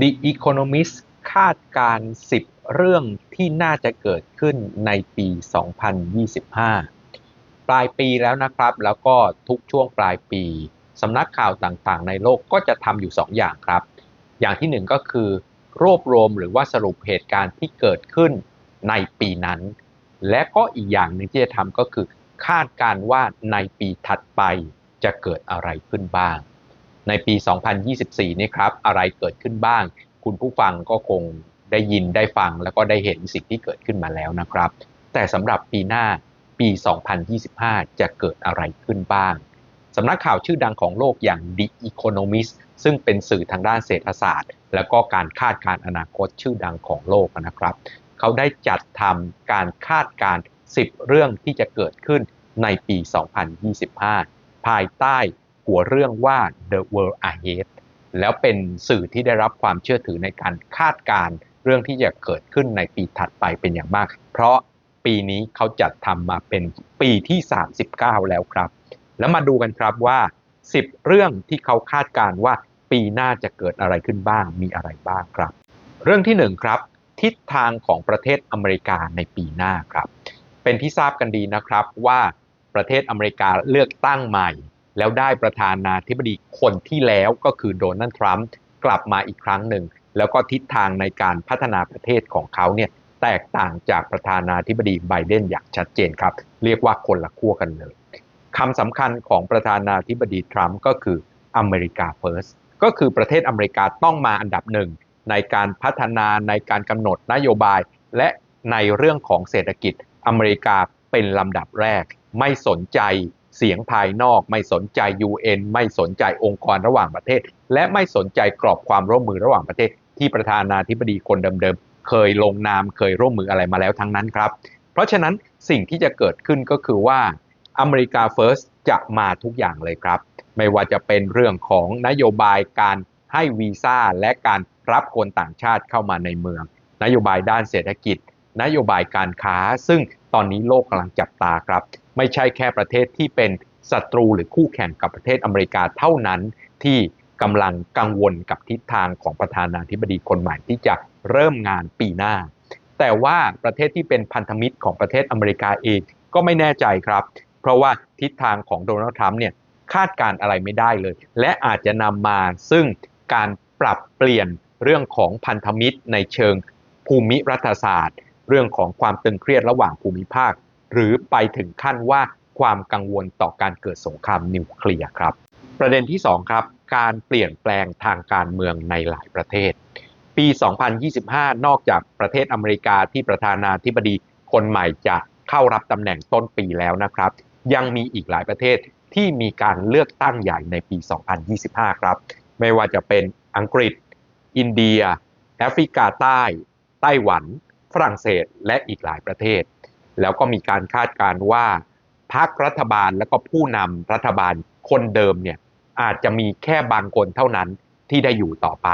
The Economist คาดการ 10 เรื่องที่น่าจะเกิดขึ้นในปี 2025 ปลายปีแล้วนะครับ แล้วก็ทุกช่วงปลายปี สำนักข่าวต่างๆ ในโลกก็จะทำอยู่ 2 อย่างครับ อย่างที่ 1 ก็คือ รวบรวมหรือว่าสรุปเหตุการณ์ที่เกิดขึ้นในปีนั้น และก็อีกอย่างหนึ่งที่จะทำก็คือ คาดการว่าในปีถัดไปจะเกิดอะไรขึ้นบ้าง ในปี 2024 นี้ครับ อะไรเกิดขึ้นบ้าง คุณผู้ฟังก็คงได้ยินได้ฟังแล้วก็ได้เห็นสิ่งที่เกิดขึ้นมาแล้วนะครับ แต่สำหรับปีหน้าปี 2025 จะเกิดอะไรขึ้นบ้าง สำนักข่าวชื่อดังของโลกอย่าง The Economist ซึ่งเป็นสื่อทางด้านเศรษฐศาสตร์ แล้วก็การคาดการอนาคตชื่อดังของโลกนะครับ เขาได้จัดทำการคาดการ 10 เรื่องที่จะเกิดขึ้นในปี 2025 ภายใต้ หัวเรื่องว่า The World Ahead แล้วเป็นสื่อที่ได้รับความเชื่อถือในการคาดการ์เรื่องที่จะเกิดขึ้นในปีถัดไปเป็นอย่างมาก เพราะปีนี้เขาจัดทำมาเป็นปีที่ 39 แล้วครับ แล้วมาดูกันครับว่า 10 เรื่องที่เขาคาดการ์ว่าปีหน้าจะเกิดอะไรขึ้นบ้างมีอะไรบ้างครับ เรื่องที่1ครับทิศทางของประเทศอเมริกาในปีหน้าครับ เป็นที่ทราบกันดีนะครับว่าประเทศอเมริกาเลือกตั้งใหม่ แล้วได้ประธานาธิบดีคนที่แล้วก็คือโดนัลด์ทรัมป์กลับมาอีกครั้งหนึ่ง แล้วก็ทิศทางในการพัฒนาประเทศของเขาเนี่ยแตกต่างจากประธานาธิบดีไบเดนอย่างชัดเจนครับ เรียกว่าคนละขั้วกันเลยคำสำคัญของประธานาธิบดีทรัมป์ก็คืออเมริกาเฟิร์สก็คือประเทศอเมริกาต้องมาอันดับหนึ่งในการพัฒนาในการกำหนดนโยบาย และในเรื่องของเศรษฐกิจอเมริกาเป็นลำดับแรก ไม่สนใจ เสียงภายนอก ไม่สนใจ UN ไม่สนใจองค์กรระหว่างประเทศ และไม่สนใจกรอบความร่วมมือระหว่างประเทศ ที่ประธานาธิบดีคนเดิมๆเคยลงนามเคยร่วมมืออะไรมาแล้วทั้งนั้นครับ เพราะฉะนั้นสิ่งที่จะเกิดขึ้นก็คือว่าอเมริกาเฟิร์สจะมาทุกอย่างเลยครับ ไม่ว่าจะเป็นเรื่องของนโยบายการให้วีซ่าและการรับคนต่างชาติเข้ามาในเมือง นโยบายด้านเศรษฐกิจ นโยบายการค้า ซึ่งตอนนี้โลกกำลังจับตาครับ ไม่ใช่แค่ประเทศที่เป็นศัตรูหรือคู่แข่งกับประเทศอเมริกาเท่านั้นที่กำลังกังวลกับทิศทางของประธานาธิบดีคนใหม่ที่จะเริ่มงานปีหน้า แต่ว่าประเทศที่เป็นพันธมิตรของประเทศอเมริกาเองก็ไม่แน่ใจครับ เพราะว่าทิศทางของโดนัลด์ทรัมป์เนี่ยคาดการอะไรไม่ได้เลย และอาจจะนำมาซึ่งการปรับเปลี่ยนเรื่องของพันธมิตรในเชิงภูมิรัฐศาสตร์ เรื่องของความตึงเครียดระหว่างภูมิภาค หรือไปถึงขั้นว่าความกังวลต่อการเกิดสงครามนิวเคลียร์ครับ ประเด็นที่ 2 ครับ การเปลี่ยนแปลงทางการเมืองในหลายประเทศ ปี 2025 นอกจากประเทศอเมริกาที่ประธานาธิบดีคนใหม่จะเข้ารับตำแหน่งต้นปีแล้วนะครับ ยังมีอีกหลายประเทศที่มีการเลือกตั้งใหญ่ในปี 2025 ครับ ไม่ว่าจะเป็นอังกฤษ อินเดีย แอฟริกาใต้ ไต้หวัน ฝรั่งเศส และอีกหลายประเทศ แล้วก็มีการคาดการณ์ว่าพรรครัฐบาลและก็ผู้นำรัฐบาลคนเดิมเนี่ยอาจจะมีแค่บางคนเท่านั้นที่ได้อยู่ต่อไป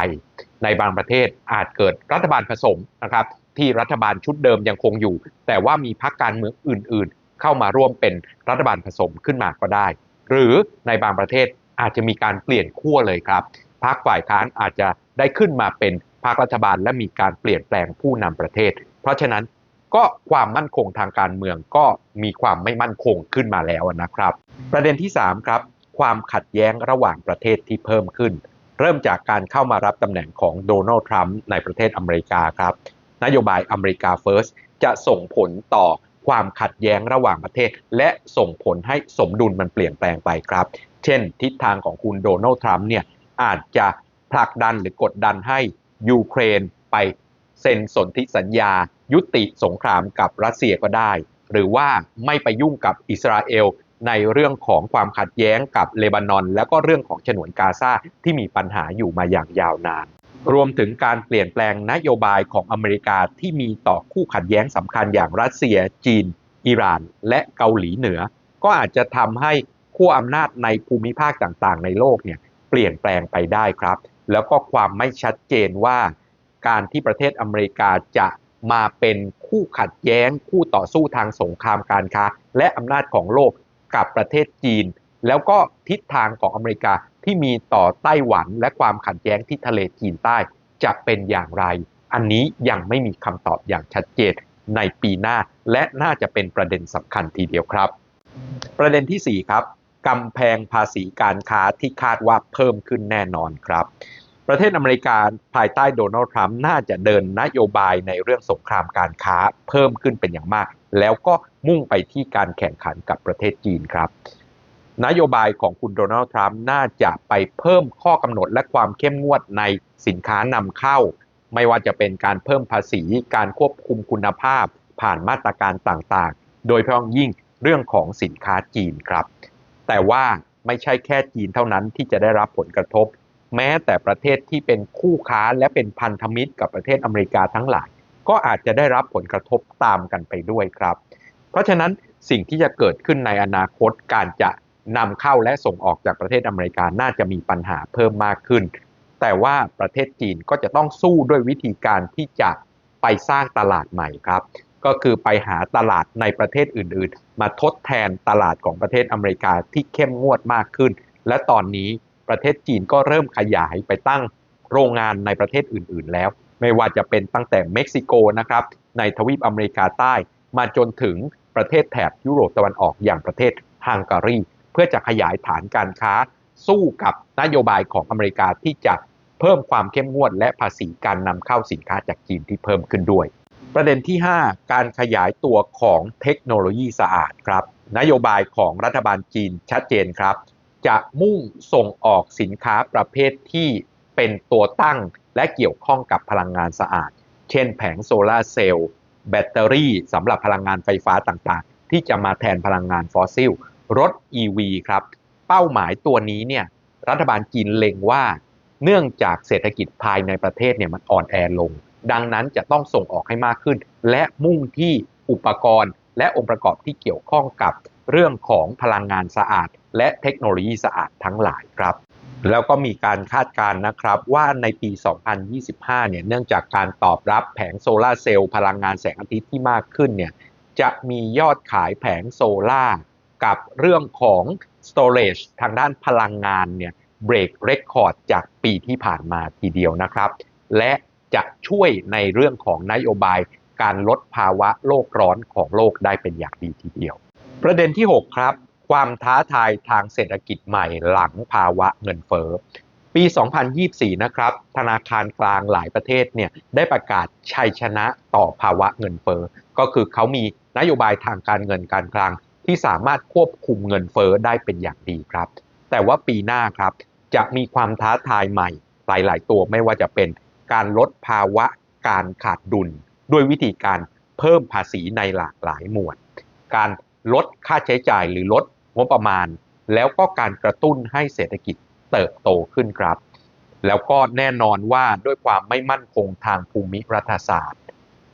ในบางประเทศอาจเกิดรัฐบาลผสมนะครับ ที่รัฐบาลชุดเดิมยังคงอยู่ แต่ว่ามีพรรคการเมืองอื่น ๆ เข้ามาร่วมเป็นรัฐบาลผสมขึ้นมาก็ได้ หรือในบางประเทศอาจจะมีการเปลี่ยนขั้วเลยครับพรรคฝ่ายค้านอาจจะได้ขึ้นมาเป็นพรรครัฐบาลและมีการเปลี่ยนแปลงผู้นำประเทศ เพราะฉะนั้น ก็ความมั่นคงทางการเมืองก็มีความไม่มั่นคงขึ้นมาแล้วนะครับ ประเด็นที่ 3 ครับ ความขัดแย้งระหว่างประเทศที่เพิ่มขึ้น เริ่มจากการเข้ามารับตำแหน่งของโดนัลด์ทรัมป์ในประเทศอเมริกาครับ นโยบายอเมริกาเฟิร์สจะส่งผลต่อความขัดแย้งระหว่างประเทศ และส่งผลให้สมดุลมันเปลี่ยนแปลงไปครับ เช่น ทิศทางของคุณโดนัลด์ทรัมป์เนี่ยอาจจะผลักดันหรือกดดันให้ยูเครนไปเซ็นสนธิสัญญา ยุติสงครามกับรัสเซียก็ได้ หรือว่าไม่ไปยุ่งกับอิสราเอลในเรื่องของความขัดแย้งกับเลบานอน แล้วก็เรื่องของฉนวนกาซาที่มีปัญหาอยู่มาอย่างยาวนาน รวมถึงการเปลี่ยนแปลงนโยบายของอเมริกาที่มีต่อคู่ขัดแย้งสำคัญอย่างรัสเซีย จีน อิหร่าน และเกาหลีเหนือ ก็อาจจะทำให้ขั้วอำนาจในภูมิภาคต่างๆ ในโลกเนี่ยเปลี่ยนแปลงไปได้ครับ แล้วก็ความไม่ชัดเจนว่า การที่ประเทศอเมริกาจะ มาเป็นคู่ขัดแย้งคู่ต่อสู้ทางสงครามการค้า และอำนาจของโลกกับประเทศจีน แล้วก็ทิศทางของอเมริกาที่มีต่อไต้หวันและความขัดแย้งที่ทะเลจีนใต้จะเป็นอย่างไร อันนี้ยังไม่มีคำตอบอย่างชัดเจนในปีหน้า และน่าจะเป็นประเด็นสำคัญทีเดียวครับ ประเด็นที่ 4 ครับกำแพงภาษีการค้าที่คาดว่าเพิ่มขึ้นแน่นอนครับ ประเทศอเมริกาภายใต้โดนัลด์ทรัมป์น่าจะเดินนโยบายในเรื่องสงครามการค้าเพิ่มขึ้นเป็นอย่างมาก แล้วก็มุ่งไปที่การแข่งขันกับประเทศจีนครับ นโยบายของคุณโดนัลด์ทรัมป์น่าจะไปเพิ่มข้อกำหนดและความเข้มงวดในสินค้านำเข้า ไม่ว่าจะเป็นการเพิ่มภาษีการควบคุมคุณภาพ ผ่านมาตรการต่างๆ โดยเฉพาะยิ่งเรื่องของสินค้าจีนครับ แต่ว่าไม่ใช่แค่จีนเท่านั้นที่จะได้รับผลกระทบ แม้แต่ประเทศที่เป็นคู่ค้าและเป็นพันธมิตรกับประเทศอเมริกาทั้งหลาย ก็อาจจะได้รับผลกระทบตามกันไปด้วยครับ เพราะฉะนั้นสิ่งที่จะเกิดขึ้นในอนาคตการจะนำเข้าและส่งออกจากประเทศอเมริกาน่าจะมีปัญหาเพิ่มมากขึ้น แต่ว่าประเทศจีนก็จะต้องสู้ด้วยวิธีการที่จะไปสร้างตลาดใหม่ครับ ก็คือไปหาตลาดในประเทศอื่น ๆ มาทดแทนตลาดของประเทศอเมริกาที่เข้มงวดมากขึ้น และตอนนี้ ประเทศจีนก็เริ่มขยายไปตั้งโรงงานในประเทศอื่น ๆ แล้ว ไม่ว่าจะเป็นตั้งแต่เม็กซิโกนะครับในทวีปอเมริกาใต้ มาจนถึงประเทศแถบยุโรปตะวันออกอย่างประเทศฮังการี เพื่อจะขยายฐานการค้าสู้กับนโยบายของอเมริกาที่จะเพิ่มความเข้มงวดและภาษีการนำเข้าสินค้าจากจีนที่เพิ่มขึ้นด้วย ประเด็นที่ 5 การขยายตัวของเทคโนโลยีสะอาดครับ นโยบายของรัฐบาลจีนชัดเจนครับ จะมุ่งส่งออกสินค้าประเภทที่เป็นตัวตั้งและเกี่ยวข้องกับพลังงานสะอาด เช่นแผงโซลาร์เซลล์แบตเตอรี่สำหรับพลังงานไฟฟ้าต่างๆ ที่จะมาแทนพลังงานฟอสซิล รถ EV ครับ เป้าหมายตัวนี้เนี่ยรัฐบาลจีนเล็งว่า เนื่องจากเศรษฐกิจภายในประเทศเนี่ยมันอ่อนแอลง ดังนั้นจะต้องส่งออกให้มากขึ้น และมุ่งที่อุปกรณ์และองค์ประกอบที่เกี่ยวข้องกับเรื่องของพลังงานสะอาด และเทคโนโลยีสะอาดทั้งหลายครับ แล้วก็มีการคาดการณ์นะครับว่าในปี 2025 เนี่ยเนื่องจากการตอบรับแผงโซลาร์เซลล์พลังงานแสงอาทิตย์ที่มากขึ้นเนี่ยจะมียอดขายแผงโซลากับเรื่องของ storage ทางด้านพลังงานเนี่ยเบรกเรคคอร์ดจากปีที่ผ่านมาทีเดียวนะครับ และจะช่วยในเรื่องของนโยบายการลดภาวะโลกร้อนของโลกได้เป็นอย่างดีทีเดียว ประเด็นที่ 6 ครับ ความท้าทายทางเศรษฐกิจใหม่หลังภาวะเงินเฟ้อ ปี 2024 นะครับ ธนาคารกลางหลายประเทศเนี่ยได้ประกาศชัยชนะต่อภาวะเงินเฟ้อ ก็คือเขามีนโยบายทางการเงินการคลังที่สามารถควบคุมเงินเฟ้อได้เป็นอย่างดีครับ แต่ว่าปีหน้าครับจะมีความท้าทายใหม่หลาย ๆ ตัวไม่ว่าจะเป็นการลดภาวะการขาดดุล ด้วยวิธีการเพิ่มภาษีในหลากหลายหมวด การลดค่าใช้จ่ายหรือลด งบประมาณ แล้วก็การกระตุ้นให้เศรษฐกิจเติบโตขึ้นครับ แล้วก็แน่นอนว่าด้วยความไม่มั่นคงทางภูมิรัฐศาสตร์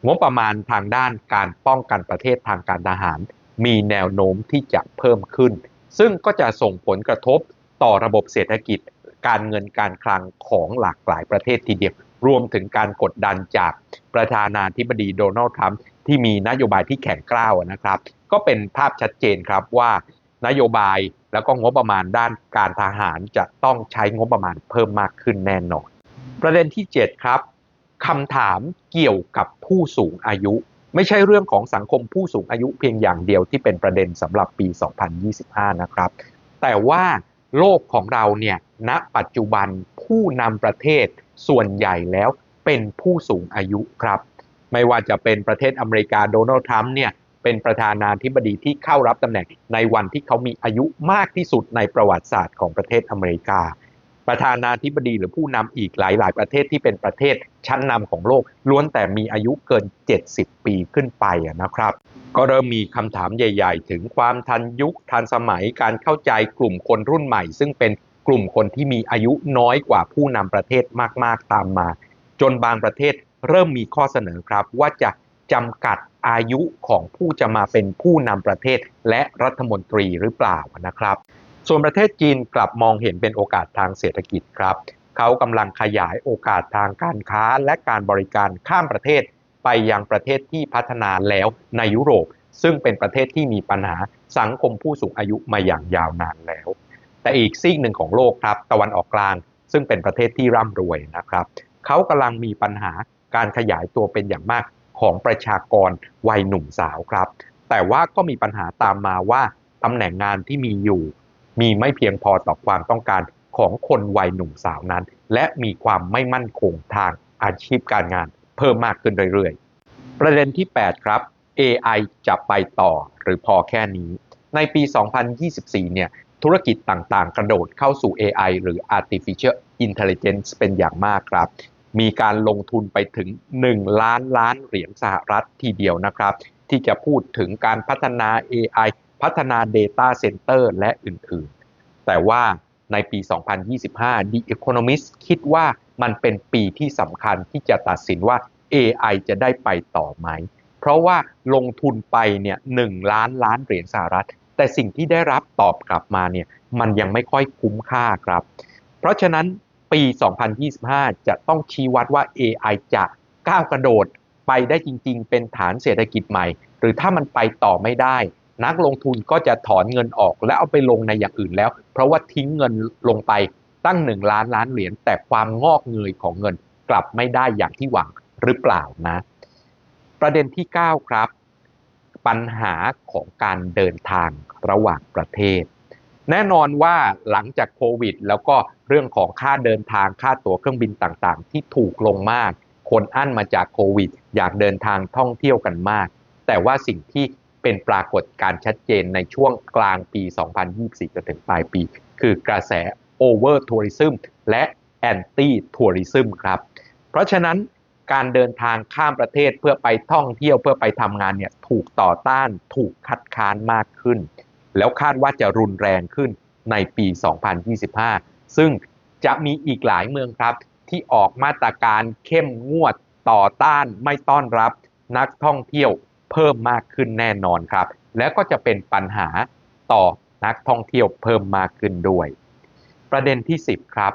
งบประมาณทางด้านการป้องกันประเทศทางการทหาร มีแนวโน้มที่จะเพิ่มขึ้น ซึ่งก็จะส่งผลกระทบต่อระบบเศรษฐกิจ การเงินการคลังของหลากหลายประเทศทีเดียวรวมถึงการกดดันจากประธานาธิบดีโดนัลด์ทรัมป์ที่มีนโยบายที่แข็งกร้าวนะครับ ก็เป็นภาพชัดเจนครับว่า นโยบายแล้วก็งบประมาณด้านการทหารจะต้องใช้งบประมาณเพิ่มมากขึ้นแน่นอน ประเด็นที่ 7 ครับคำถามเกี่ยวกับผู้สูงอายุ ไม่ใช่เรื่องของสังคมผู้สูงอายุเพียงอย่างเดียวที่เป็นประเด็นสำหรับปี 2025 นะครับ แต่ว่าโลกของเราเนี่ยณปัจจุบันผู้นำประเทศส่วนใหญ่แล้วเป็นผู้สูงอายุครับ ไม่ว่าจะเป็นประเทศอเมริกาโดนัลด์ทรัมป์เนี่ย เป็นประธานาธิบดีที่เข้ารับตำแหน่งในวันที่เขามีอายุมากที่สุดในประวัติศาสตร์ของประเทศอเมริกา ประธานาธิบดีหรือผู้นำอีกหลาย ๆ ประเทศที่เป็นประเทศชั้นนำของโลก ล้วนแต่มีอายุเกิน 70 ปีขึ้นไปนะครับ ก็เริ่มมีคำถามใหญ่ ๆ ถึงความทันยุคทันสมัยการเข้าใจกลุ่มคนรุ่นใหม่ ซึ่งเป็นกลุ่มคนที่มีอายุน้อยกว่าผู้นำประเทศมาก ๆ ตามมา จนบางประเทศเริ่มมีข้อเสนอครับว่าจะ จำกัดอายุของผู้จะมาเป็นผู้นำประเทศและรัฐมนตรีหรือเปล่านะครับ ส่วนประเทศจีนกลับมองเห็นเป็นโอกาสทางเศรษฐกิจครับ เขากำลังขยายโอกาสทางการค้าและการบริการข้ามประเทศ ไปยังประเทศที่พัฒนาแล้วในยุโรป ซึ่งเป็นประเทศที่มีปัญหาสังคมผู้สูงอายุมาอย่างยาวนานแล้ว แต่อีกซีกหนึ่งของโลกครับตะวันออกกลาง ซึ่งเป็นประเทศที่ร่ำรวยนะครับ เขากำลังมีปัญหาการขยายตัวเป็นอย่างมาก ของประชากรวัยหนุ่มสาวครับ แต่ว่าก็มีปัญหาตามมาว่าตำแหน่งงานที่มีอยู่ มีไม่เพียงพอต่อความต้องการของคนวัยหนุ่มสาวนั้น และมีความไม่มั่นคงทางอาชีพการงาน เพิ่มมากขึ้นเรื่อยๆ ประเด็นที่ 8 ครับ AI จะไปต่อหรือพอแค่นี้ ในปี 2024 เนี่ยธุรกิจต่างๆ กระโดดเข้าสู่ AI หรือ Artificial Intelligence เป็นอย่างมากครับ มีการลงทุนไปถึง 1 ล้านล้านเหรียญสหรัฐทีเดียวนะครับ ที่จะพูดถึงการพัฒนา AI พัฒนา Data Center และอื่นๆ แต่ว่าในปี 2025 The Economist คิดว่ามันเป็นปีที่สำคัญที่จะตัดสินว่า AI จะได้ไปต่อไหม เพราะว่าลงทุนไปเนี่ยหล้านล้านเหรียญสหรัฐ แต่สิ่งที่ได้รับตอบกลับมาเนี่ยมันยังไม่ค่อยคุ้มค่าครับ เพราะฉะนั้น ปี 2025 จะต้องชี้วัดว่า AI จะก้าวกระโดดไปได้จริง ๆ เป็นฐานเศรษฐกิจใหม่ หรือถ้ามันไปต่อไม่ได้ นักลงทุนก็จะถอนเงินออกและเอาไปลงในอย่างอื่นแล้ว เพราะว่าทิ้งเงินลงไปตั้ง 1 ล้านล้านเหรียญแต่ความงอกเงยของเงินกลับไม่ได้อย่างที่หวังหรือเปล่านะ ประเด็นที่ 9 ครับ ปัญหาของการเดินทางระหว่างประเทศ แน่นอนว่าหลังจากโควิด แล้วก็ เรื่องของค่าเดินทางค่าตั๋วเครื่องบินต่างๆ ที่ถูกลงมาก คนอั้นมาจากโควิด อยากเดินทางท่องเที่ยวกันมาก แต่ว่าสิ่งที่เป็นปรากฏการชัดเจนในช่วงกลางปี 2024 จนถึงปลายปี คือกระแส over tourism และ anti tourism ครับ เพราะฉะนั้นการเดินทางข้ามประเทศเพื่อไปท่องเที่ยวเพื่อไปทำงานเนี่ยถูกต่อต้านถูกคัดค้านมากขึ้น แล้วคาดว่าจะรุนแรงขึ้นในปี 2025 ซึ่งจะมีอีกหลายเมืองครับ ที่ออกมาตรการเข้มงวดต่อต้านไม่ต้อนรับนักท่องเที่ยวเพิ่มมากขึ้นแน่นอนครับ และก็จะเป็นปัญหาต่อนักท่องเที่ยวเพิ่มมากขึ้นด้วย ประเด็นที่ 10 ครับ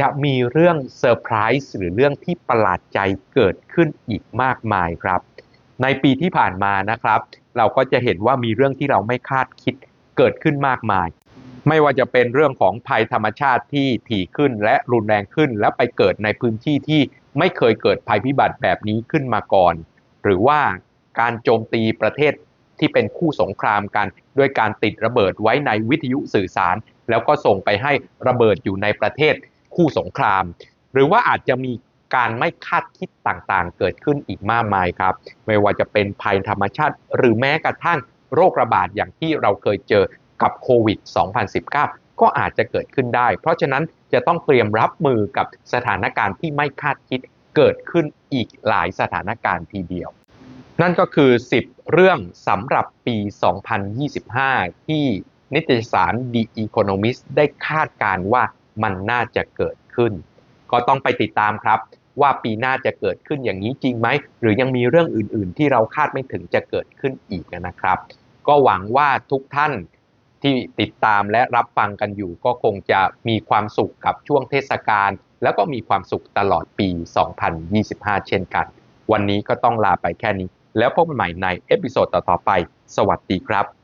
จะมีเรื่องเซอร์ไพรส์หรือเรื่องที่ประหลาดใจเกิดขึ้นอีกมากมายครับ ในปีที่ผ่านมานะครับ เราก็จะเห็นว่ามีเรื่องที่เราไม่คาดคิดเกิดขึ้นมากมาย ไม่ว่าจะเป็นเรื่องของภัยธรรมชาติที่ถี่ขึ้นและรุนแรงขึ้น และไปเกิดในพื้นที่ที่ไม่เคยเกิดภัยพิบัติแบบนี้ขึ้นมาก่อน หรือว่าการโจมตีประเทศที่เป็นคู่สงครามกัน ด้วยการติดระเบิดไว้ในวิทยุสื่อสาร แล้วก็ส่งไปให้ระเบิดอยู่ในประเทศคู่สงคราม หรือว่าอาจจะมีการไม่คาดคิดต่างๆ เกิดขึ้นอีกมากมายครับ ไม่ว่าจะเป็นภัยธรรมชาติ หรือแม้กระทั่งโรคระบาดอย่างที่เราเคยเจอ กับโควิด 2019 ก็อาจจะเกิดขึ้นได้ เพราะฉะนั้นจะต้องเตรียมรับมือกับสถานการณ์ที่ไม่คาดคิดเกิดขึ้นอีกหลายสถานการณ์ทีเดียว นั่นก็คือ 10 เรื่องสำหรับปี 2025 ที่นิตยสาร The Economist ได้คาดการว่ามันน่าจะเกิดขึ้น ก็ต้องไปติดตามครับ ว่าปีหน้าจะเกิดขึ้นอย่างนี้จริงไหม หรือยังมีเรื่องอื่น ๆ ที่เราคาดไม่ถึงจะเกิดขึ้นอีกนะครับ ก็หวังว่าทุกท่าน ที่ติดตามและรับฟังกันอยู่ ก็คงจะมีความสุขกับช่วงเทศกาลแล้วก็มีความสุขตลอดปี 2025 เช่นกัน วันนี้ก็ต้องลาไปแค่นี้ แล้วพบกันใหม่ในเอพิโซดต่อๆไป สวัสดีครับ